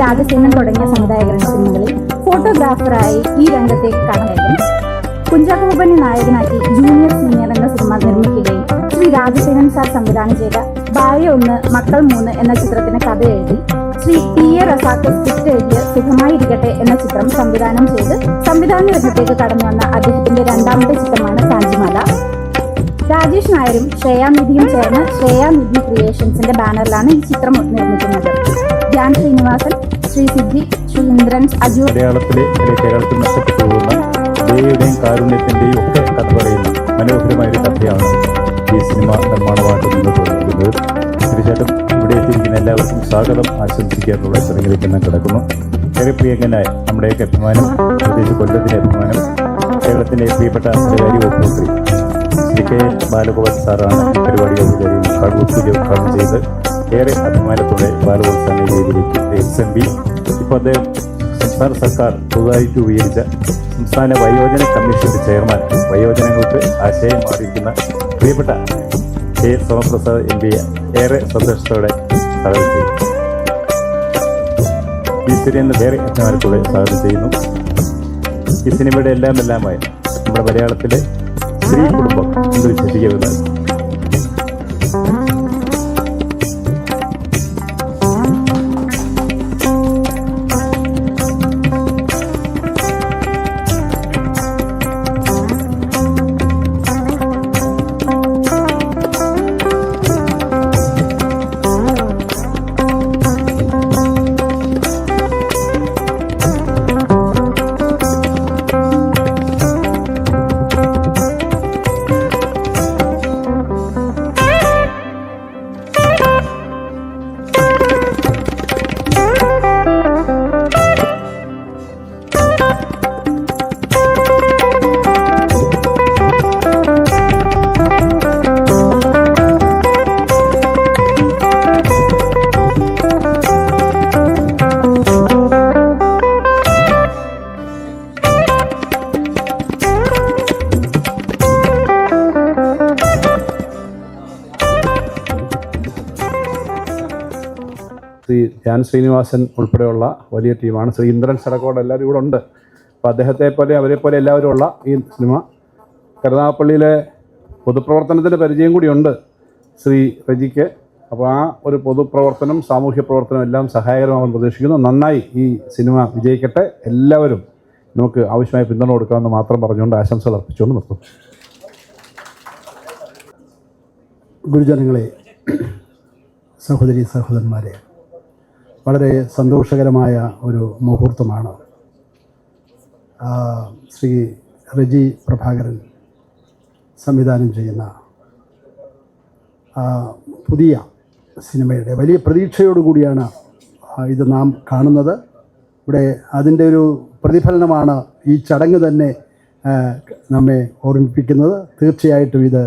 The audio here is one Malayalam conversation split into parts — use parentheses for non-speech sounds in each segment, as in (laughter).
രാജസേനൻ തുടങ്ങിയ സംവിധായകരുടെ സിനിമകളിൽ ഫോട്ടോഗ്രാഫറായി ഈ രംഗത്തേക്ക് കടന്നേക്കും കുഞ്ചാക്കോപ്പനെ നായകനാക്കി ജൂനിയർ സീനിയർ എന്ന സിനിമ നിർമ്മിക്കുകയും ശ്രീ രാജസേനൻ സാർ സംവിധാനം ചെയ്ത ഭാര്യ ഒന്ന് മക്കൾ മൂന്ന് എന്ന ചിത്രത്തിന് കഥ എഴുതി Shri T A Razak script എഴുതിയ സുഖമായിരിക്കട്ടെ എന്ന ചിത്രം സംവിധാനം ചെയ്ത് സംവിധാന രംഗത്തേക്ക് കടന്നു വന്ന അദ്ദേഹത്തിന്റെ രണ്ടാമത്തെ ചിത്രമാണ് സാഞ്ചിമാല രാജേഷ് നായരും ശ്രേയാനിധിയും ചേർന്ന് ശ്രേയാനിധി ക്രിയേഷൻസിന്റെ ബാനറിലാണ് ഈ ചിത്രം നിർമ്മിക്കുന്നത്. ധ്യാൻ ശ്രീനിവാസൻ ശ്രീ സിദ്ധി ശ്രീന്ദ്രൻ അജു. മലയാളത്തിലെ കേരളത്തിൽ നഷ്ടപ്പെട്ടു പോകുന്ന കാരുണ്യത്തിന്റെയും ഒക്കെ കഥ പറയുന്ന മനോഹരമായ ഒരു കഥയാണ് ഈ സിനിമ നിർമ്മാണമായിട്ട് മുന്നോട്ട് വന്നിരിക്കുന്നത് തീർച്ചയായിട്ടും ഇവിടെ എത്തിയിരിക്കുന്ന എല്ലാവർക്കും സ്വാഗതം ആശംസിക്കാനുള്ള ചടങ്ങിലേക്ക് ഞാൻ കിടക്കുന്നു. ഏറെ പ്രിയങ്കനായ നമ്മുടെയൊക്കെ അഭിമാനം പ്രത്യേകിച്ച് കൊല്ലത്തിലെ അഭിമാനം കേരളത്തിലെ പ്രിയപ്പെട്ട സ്വകാര്യ വകുപ്പ് മന്ത്രി ശ്രീ കെ. ബാലഗോപാൽ സാറാണ് പരിപാടി ഉദ്ഘാടനം ഉദ്ഘാടനം ചെയ്ത് ഏറെ അഭിമാനത്തോടെ ബാലഗോപാൽ സാറിനെ എസ് എം പി. ഇപ്പോൾ അദ്ദേഹം സംസ്ഥാന സർക്കാർ പുതുതായിട്ട് ഉപയോഗിച്ച സംസ്ഥാന വയോജന കമ്മീഷന്റെ ചെയർമാൻ. വയോജനങ്ങൾക്ക് ആശയം മാറിയിരിക്കുന്ന പ്രിയപ്പെട്ട കെ സോമപ്രസാദ് എം പിയെ ഏറെ സന്തോഷത്തോടെ സ്വാഗതം ചെയ്യുന്നു. ഈ സിനിമ ഏറെ അഭിമാനത്തോടെ സ്വാഗതം ചെയ്യുന്നു. ഈ സിനിമയുടെ എല്ലാം എല്ലാമായി നമ്മുടെ മലയാളത്തിലെ സ്ത്രീ കുടുംബം എന്ന് വിശേഷിക്കുന്നത് ധ്യാൻ ശ്രീനിവാസൻ ഉൾപ്പെടെയുള്ള വലിയ ടീമാണ്. ശ്രീ ഇന്ദ്രൻ സടക്കോട് എല്ലാവരും ഇവിടെ ഉണ്ട്. അപ്പോൾ അദ്ദേഹത്തെ പോലെ അവരെ പോലെ എല്ലാവരും ഉള്ള ഈ സിനിമ കരുനാഗപ്പള്ളിയിലെ പൊതുപ്രവർത്തനത്തിന്റെ പരിചയം കൂടിയുണ്ട് ശ്രീ റജിക്ക്. അപ്പോൾ ആ ഒരു പൊതുപ്രവർത്തനം സാമൂഹ്യ പ്രവർത്തനം എല്ലാം സഹായകരമാകുമെന്ന് പ്രതീക്ഷിക്കുന്നു. നന്നായി ഈ സിനിമ വിജയിക്കട്ടെ. എല്ലാവരും നമുക്ക് ആവശ്യമായ പിന്തുണ കൊടുക്കാമെന്ന് മാത്രം പറഞ്ഞുകൊണ്ട് ആശംസകൾ അർപ്പിച്ചുകൊണ്ട് നിർത്തും ഗുരുജനങ്ങളെ സഹോദരി സഹോദരന്മാരെ വളരെ സന്തോഷകരമായ ഒരു മുഹൂർത്തമാണ്. ശ്രീ റജി പ്രഭാകരൻ സംവിധാനം ചെയ്യുന്ന പുതിയ സിനിമയുടെ വലിയ പ്രതീക്ഷയോടുകൂടിയാണ് ഇത് നാം കാണുന്നത്. ഇവിടെ അതിന്റെ ഒരു പ്രതിഫലനമാണ് ഈ ചടങ്ങ് തന്നെ നമ്മെ ഓർമ്മിപ്പിക്കുന്നത്. തീർച്ചയായിട്ടും ഇത്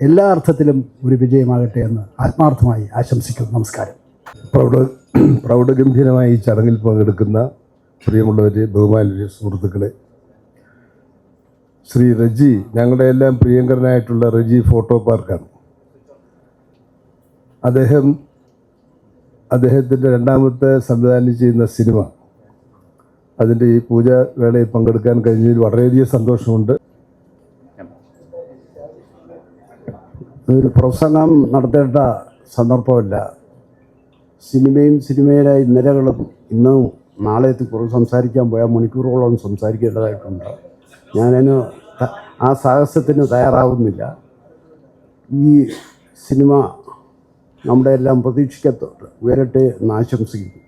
എല്ലാ അർത്ഥത്തിലും ഒരു വിജയമാകട്ടെ എന്ന് ആത്മാർത്ഥമായി ആശംസിക്കുന്നു. നമസ്കാരം. പ്രൗഢ പ്രൗഢഗംഭീരമായി ഈ ചടങ്ങിൽ പങ്കെടുക്കുന്ന പ്രിയമുള്ളവരെ ബഹുമാനരെ സുഹൃത്തുക്കളെ. ശ്രീ റജി ഞങ്ങളുടെ എല്ലാം പ്രിയങ്കരനായിട്ടുള്ള റജി ഫോട്ടോ പാർക്കാണ്. അദ്ദേഹം അദ്ദേഹത്തിന്റെ രണ്ടാമത്തെ സംവിധാനം ചെയ്യുന്ന സിനിമ അതിന്റെ ഈ പൂജ വേളയിൽ പങ്കെടുക്കാൻ കഴിഞ്ഞതിൽ വളരെയധികം സന്തോഷമുണ്ട്. ഒരു പ്രസംഗം നടത്തേണ്ട സന്ദർഭമല്ല. സിനിമയും സിനിമയിലെ നിരകളും ഇന്ന് നാളെത്തി കുറച്ച് സംസാരിക്കാൻ പോയാൽ മണിക്കൂറുകളോളം സംസാരിക്കേണ്ടതായിട്ടുണ്ട്. ഞാനതിന് ആ സാഹസത്തിന് തയ്യാറാവുന്നില്ല. ഈ സിനിമ നമ്മുടെ എല്ലാം പ്രതീക്ഷിക്കത്തോട്ട് ഉയരട്ടെ എന്ന് ആശംസിക്കുന്നു.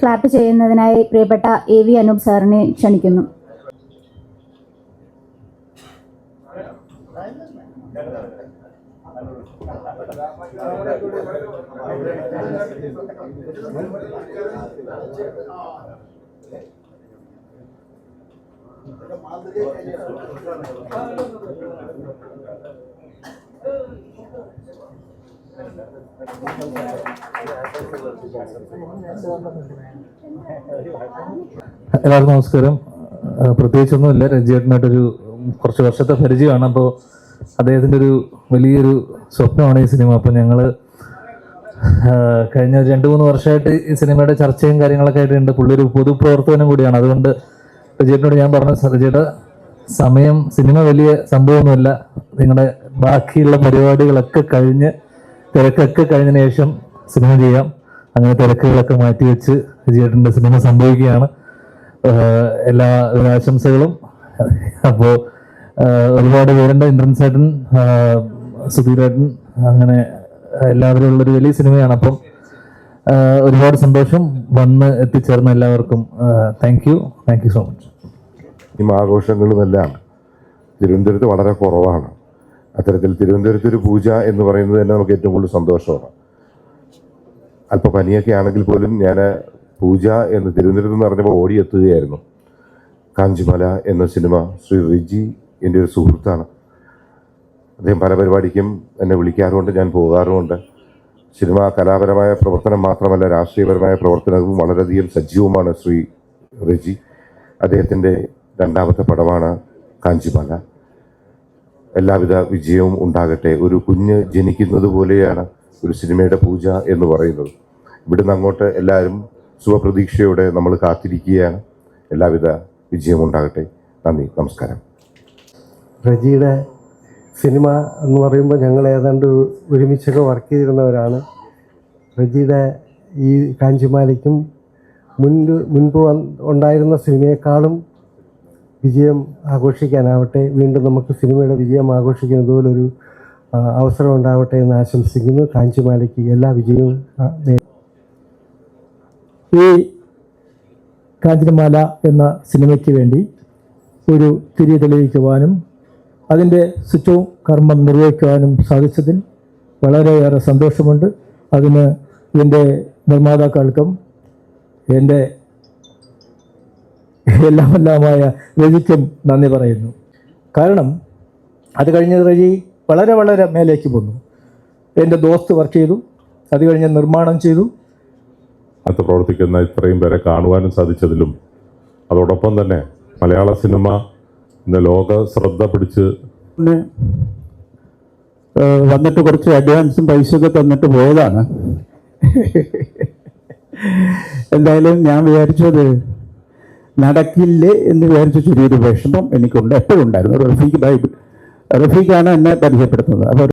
ക്ലാപ്പ് ചെയ്യുന്നതിനായി പ്രിയപ്പെട്ട എ വി അനൂപ് സാറിനെ ക്ഷണിക്കുന്നു. എല്ലാവർക്കും നമസ്കാരം. പ്രത്യേകിച്ചൊന്നുമില്ല രഞ്ജിയേട്ടനായിട്ടൊരു കുറച്ച് വർഷത്തെ പരിചയമാണ്. അപ്പോൾ അദ്ദേഹത്തിന്റെ ഒരു വലിയൊരു സ്വപ്നമാണ് ഈ സിനിമ. അപ്പോൾ ഞങ്ങൾ കഴിഞ്ഞ രണ്ട് മൂന്ന് വർഷമായിട്ട് ഈ സിനിമയുടെ ചർച്ചയും കാര്യങ്ങളൊക്കെ ആയിട്ടുണ്ട് പുള്ളി ഒരു പൊതുപ്രവർത്തനം കൂടിയാണ്. അതുകൊണ്ട് രഞ്ജിയേട്ടനോട് ഞാൻ പറഞ്ഞു രഞ്ജിയേട്ട സമയം സിനിമ വലിയ സംഭവമൊന്നുമില്ല. നിങ്ങളുടെ ബാക്കിയുള്ള പരിപാടികളൊക്കെ കഴിഞ്ഞ് തിരക്കൊക്കെ കഴിഞ്ഞതിന് ശേഷം സിനിമ ചെയ്യാം. അങ്ങനെ തിരക്കുകളൊക്കെ മാറ്റി വെച്ച് ചേട്ടന്റെ സിനിമ സംഭവിക്കുകയാണ്. എല്ലാ ആശംസകളും. അപ്പോൾ ഒരുപാട് പേരുണ്ട്. ഇന്ദ്രൻ സുധീരേട്ടൻ അങ്ങനെ എല്ലാവരും ഉള്ളൊരു വലിയ സിനിമയാണ്. അപ്പം ഒരുപാട് സന്തോഷം വന്ന് എത്തിച്ചേർന്ന എല്ലാവർക്കും thank you thank you so much ഈ ആഘോഷങ്ങളുമെല്ലാം തിരുവനന്തപുരത്ത് വളരെ കുറവാണ്. അത്തരത്തിൽ തിരുവനന്തപുരത്ത് ഒരു പൂജ എന്ന് പറയുന്നത് തന്നെ നമുക്ക് ഏറ്റവും കൂടുതൽ സന്തോഷമാണ്. അല്പ പനിയൊക്കെ ആണെങ്കിൽ പോലും ഞാൻ പൂജ എന്ന് തിരുവനന്തപുരത്ത് എന്ന് പറഞ്ഞപ്പോൾ ഓടിയെത്തുകയായിരുന്നു. കാഞ്ചിമല എന്ന സിനിമ ശ്രീ റിജി എന്റെ ഒരു സുഹൃത്താണ്. അദ്ദേഹം പല പരിപാടിക്കും എന്നെ വിളിക്കാറുമുണ്ട് ഞാൻ പോകാറുമുണ്ട്. സിനിമ കലാപരമായ പ്രവർത്തനം മാത്രമല്ല രാഷ്ട്രീയപരമായ പ്രവർത്തനവും വളരെയധികം സജീവമാണ് ശ്രീ റിജി. അദ്ദേഹത്തിന്റെ രണ്ടാമത്തെ പടമാണ് കാഞ്ചിമല. എല്ലാവിധ വിജയവും ഉണ്ടാകട്ടെ. ഒരു കുഞ്ഞ് ജനിക്കുന്നത് പോലെയാണ് ഒരു സിനിമയുടെ പൂജ എന്ന് പറയുന്നത്. ഇവിടുന്ന് അങ്ങോട്ട് എല്ലാവരും ശുഭപ്രതീക്ഷയോടെ നമ്മൾ കാത്തിരിക്കുകയാണ്. എല്ലാവിധ വിജയവും ഉണ്ടാകട്ടെ. നന്ദി. നമസ്കാരം. റജിയുടെ സിനിമ എന്ന് പറയുമ്പോൾ ഞങ്ങൾ ഏതാണ്ട് ഒരുമിച്ചൊക്കെ വർക്ക് ചെയ്തിരുന്നവരാണ്. റജിയുടെ ഈ കാഞ്ചിമാലയ്ക്കും മുൻപ് മുൻപ് ഉണ്ടായിരുന്ന സിനിമയെക്കാളും വിജയം ആഘോഷിക്കാനാവട്ടെ. വീണ്ടും നമുക്ക് സിനിമയുടെ വിജയം ആഘോഷിക്കുന്നതുപോലൊരു അവസരം ഉണ്ടാവട്ടെ എന്ന് ആശംസിക്കുന്നു. കാഞ്ചിമാലയ്ക്ക് എല്ലാ വിജയവും ഈ കാഞ്ചിമാല എന്ന സിനിമയ്ക്ക് വേണ്ടി ഒരു തിരി തെളിയിക്കുവാനും അതിന്റെ സുറ്റവും കർമ്മം നിർവഹിക്കുവാനും സാധിച്ചതിൽ വളരെയേറെ സന്തോഷമുണ്ട്. അതിന് ഇതിന്റെ നിർമ്മാതാക്കൾക്കും എന്റെ എല്ലാമെല്ലാമായ രജിക്കും നന്ദി പറയുന്നു. കാരണം അത് കഴിഞ്ഞ് രജി വളരെ വളരെ മേലേക്ക് പോന്നു. എന്റെ ദോസ്ത് വർക്ക് ചെയ്തു. അത് കഴിഞ്ഞ് നിർമ്മാണം ചെയ്തു. അത് പ്രവർത്തിക്കുന്ന ഇത്രയും പേരെ കാണുവാനും സാധിച്ചതിലും അതോടൊപ്പം തന്നെ മലയാള സിനിമ ഇന്ന് ലോക ശ്രദ്ധ പിടിച്ച് പിന്നെ വന്നിട്ട് കുറച്ച് അഡ്വാൻസും പൈസയൊക്കെ തന്നിട്ട് പോയതാണ്. (laughs) എന്തായാലും ഞാൻ വിചാരിച്ചത് നടക്കില്ലേ എന്ന് വിചാരിച്ച ചെറിയൊരു വിഷമം എനിക്കുണ്ട്. എപ്പോഴും ഉണ്ടായിരുന്നു. റഫീഖ് റഫീഖാണ് എന്നെ പരിചയപ്പെടുത്തുന്നത്. അപ്പോൾ